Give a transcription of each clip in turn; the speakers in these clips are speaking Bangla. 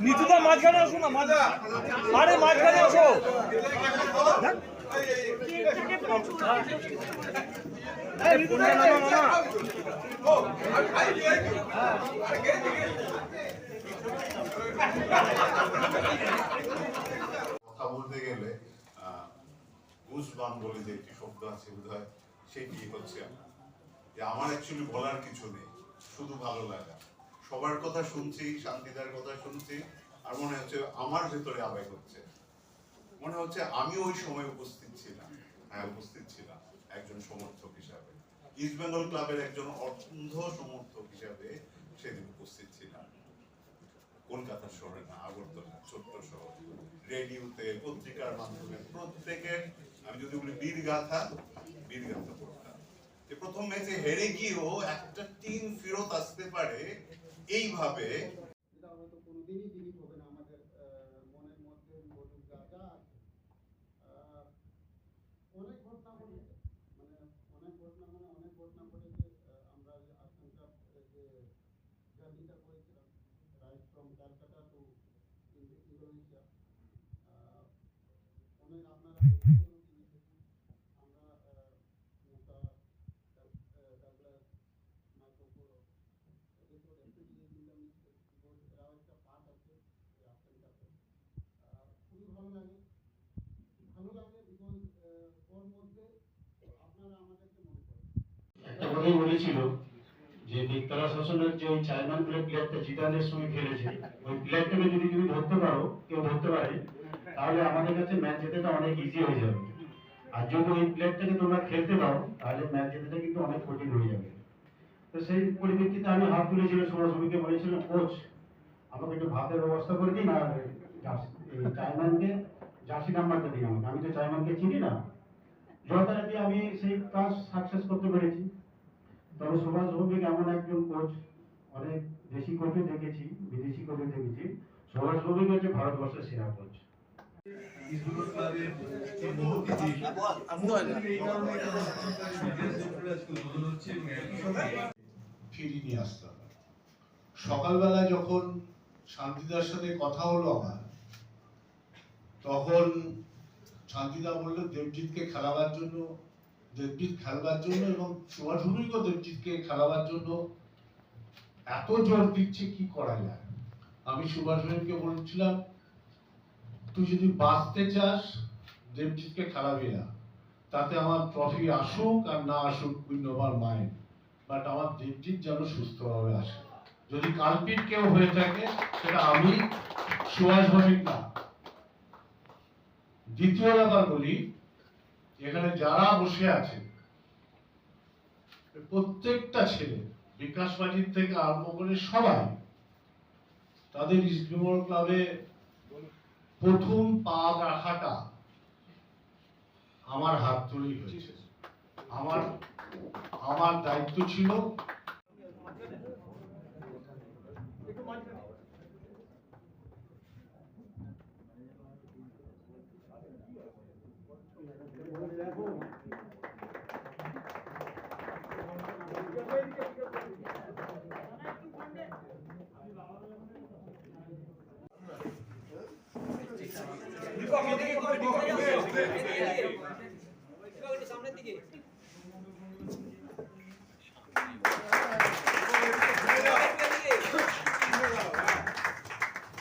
নিতুদা মাঝখানে আসো না মাঝা আরে মাঝখানে আসো কথা বলতে গেলে বলে যে একটি শব্দ আছে বোধহয়, সেটি হচ্ছে। যে আমার অ্যাকচুয়ালি বলার কিছু নেই, শুধু ভালো লাগা। সবার কথা শুনছি, শান্তিদার কথা শুনছি, আর মনে হচ্ছে আমার ভেতরে আবেগ হচ্ছে। মনে হচ্ছে আমি ওই সময় উপস্থিত ছিলাম হ্যাঁ উপস্থিত ছিলাম, একজন সমর্থক হিসাবে। ইস্ট বেঙ্গল ক্লাবের একজন অন্ধ সমর্থক হিসাবে সেদিন উপস্থিত ছিলাম। কলকাতা শহরে না, আগরতলা, ছোট্ট শহর। রেডিওতে, পত্রিকার মাধ্যমে প্রত্যেকের আমি যদি বলি বীর গাথা বীর গাথা পড়তাম। যে প্রথম ম্যাচে হেরে গিয়েও একটা টিম ফেরত আসতে পারে, এইভাবে হয়তো কোনোদিনই হবে না আমাদের মনের মধ্যে মধুর অনেক ঘটনা ঘটেছে। মানে অনেক ঘটনা মানে অনেক ঘটনা ঘটেছে আমরা আশঙ্কা, যে করেছিলাম। Right from Calcutta to Indonesia অনেক আপনারা আমরা আহ, মোটা ডাগলাস মাইক্রোপুরো এদের তো রেফ্রিজারেটর দিলাম এরাও একটা পার্ট আছে খুবই ভালো লাগে। ভালো লাগে বিকজ মধ্যে আপনারা আমাদেরকে মনে করেন। একটা কথাই বলেছিল যে বিক্তরা শাসনের যে ওই চাইনান প্লেয়ার প্লেয়ারটা জিদানের সঙ্গে খেলেছে ওই প্লেয়ারটাকে যদি তুমি ধরতে পারো, কেউ ধরতে পারে, তাহলে আমাদের কাছে ম্যাচ জেতাটা অনেক ইজি হয়ে যাবে। আর যদি ওই প্লেয়ারটাকে তোমরা খেলতে দাও, তাহলে ম্যাচ জেতাটা কিন্তু অনেক কঠিন হয়ে যাবে। তো সেই পরিপ্রেক্ষিতে আমি হাত তুলেছিলাম সরাসরিকে বলেছিলাম কোচ আমাকে একটু ভাতের ব্যবস্থা করে দিন আর চাইমানকে জার্সি নাম্বারটা দিন আমাকে। আমি তো চাইমানকে চিনি না। যথারীতি আমি সেই কাজ সাকসেস করতে পেরেছি। তবে সুভাষ ভৌমিক এমন একজন কোচ অনেক দেশি কোচও দেখেছি, বিদেশি কোচও দেখেছি। সুভাষ ভৌমিক হচ্ছে ভারতবর্ষের সেরা কোচ নিয়ে আসতে হবে। সকালবেলা যখন শান্তিদার সাথে কথা হলো আমার, তখন শান্তিদা বলল, দেবজিৎকে খেলাবার জন্য দেবজিৎ খেলবার জন্য এবং সুভাষ ভৌমিকও দেবজিৎকে খেলাবার জন্য এত জোর দিচ্ছে, কি করা যায়? আমি সুভাষ ভৌমিককে বলছিলাম, তুই যদি বাঁচতে চাস, দেবজিৎকে খেলাবি না। তাতে আমার ট্রফি আসুক আর না আসুক উইন ওভার মাইন্ড বাট আমার দেবজিৎ যেন সুস্থভাবে আসে। যদি কালপিট কেউ হয়ে থাকে, সেটা আমি সুভাষ ভৌমিক না। দ্বিতীয় ব্যাপার বলি এখানে যারা বসে আছে প্রত্যেকটা ছেলে, বিকাশ বাজির থেকে আরম্ভ করে সবাই, তাদের ইস্টবেঙ্গল ক্লাবে প্রথম পা রাখাটা আমার হাত ধরেই হয়েছে। আমার আমার দায়িত্ব ছিল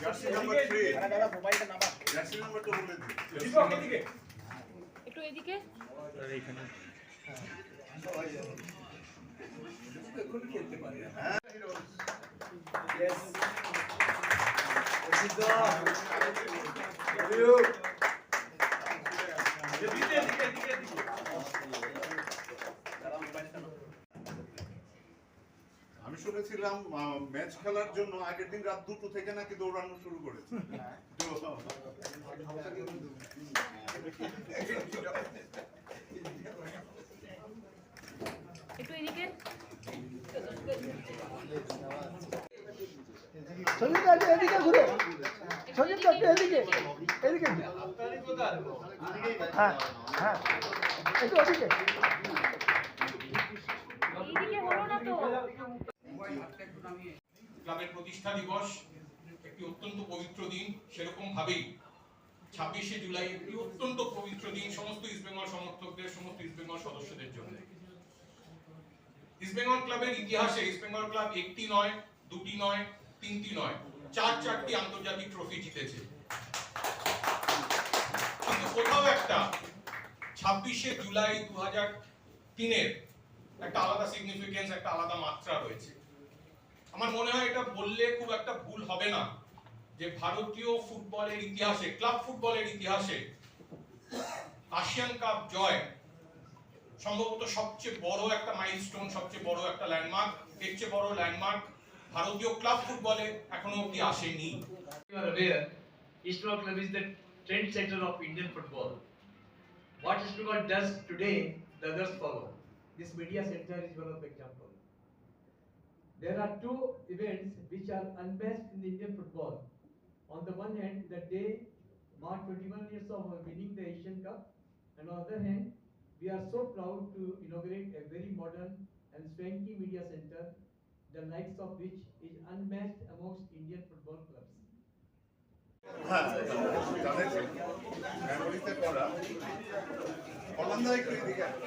জার্সি নাম্বার থ্রি জার্সি এদিকে আমি শুনেছিলাম ম্যাচ খেলার জন্য আগের দিন রাত দুটো থেকে নাকি দৌড়ানো শুরু করেছে একটু এদিকে সঞ্জিত দা এদিকে ঘুরে সঞ্জিত দা এদিকে একটু এদিকে এদিকে প্রতিষ্ঠা দিবস একটি অত্যন্ত পবিত্র দিন সেরকম ভাবেই ছাব্বিশে জুলাই একটি অত্যন্ত পবিত্র দিন সমস্ত ইস্টবেঙ্গল সমর্থকদের, সমস্ত ইস্টবেঙ্গল সদস্যদের জন্য। ইস্টবেঙ্গল ক্লাবের ইতিহাসে ইস্টবেঙ্গল ক্লাব একটি নয়, দুটি নয়, তিনটি নয়, চার চারটি আন্তর্জাতিক ট্রফি জিতেছে কিন্তু কোথাও একটা ছাব্বিশে জুলাই দু হাজার তিনের একটা আলাদা সিগনিফিকেন্স একটা আলাদা মাত্রা রয়েছে আমার মনে হয় এটা বললে খুব একটা ভুল হবে না যে ভারতীয় ফুটবলের ইতিহাসে ক্লাব ফুটবলের ইতিহাসে আসিয়ান কাপ জয় সম্ভবত সবচেয়ে বড় একটা মাইলস্টোন সবচেয়ে বড় একটা ল্যান্ডমার্ক এর চেয়ে বড় ল্যান্ডমার্ক ভারতীয় ক্লাব ফুটবলে এখনও অব্দি আসেনি East Bengal Club is the trendsetter of Indian football. What Bengal does today, the others follow. This media center is one of the example. There are two events which are unmatched in Indian football. On the one hand, the day marked 21 years of winning the Asian Cup, and on the other hand, we are so proud to inaugurate a very modern and swanky media center, the likes of which is unmatched amongst Indian football clubs. তাদের মেমোরিতে করা অনন্দা একটু এদিকে আসো।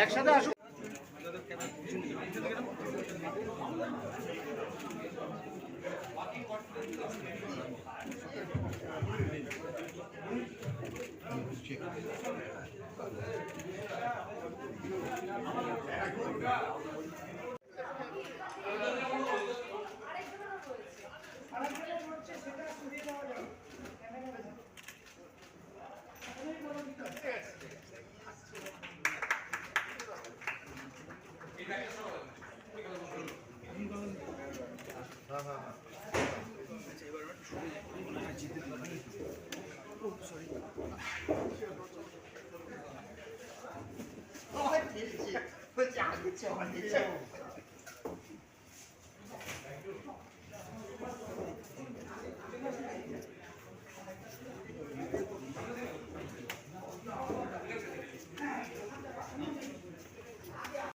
একসাথে 哦，还真是，我家里叫你叫。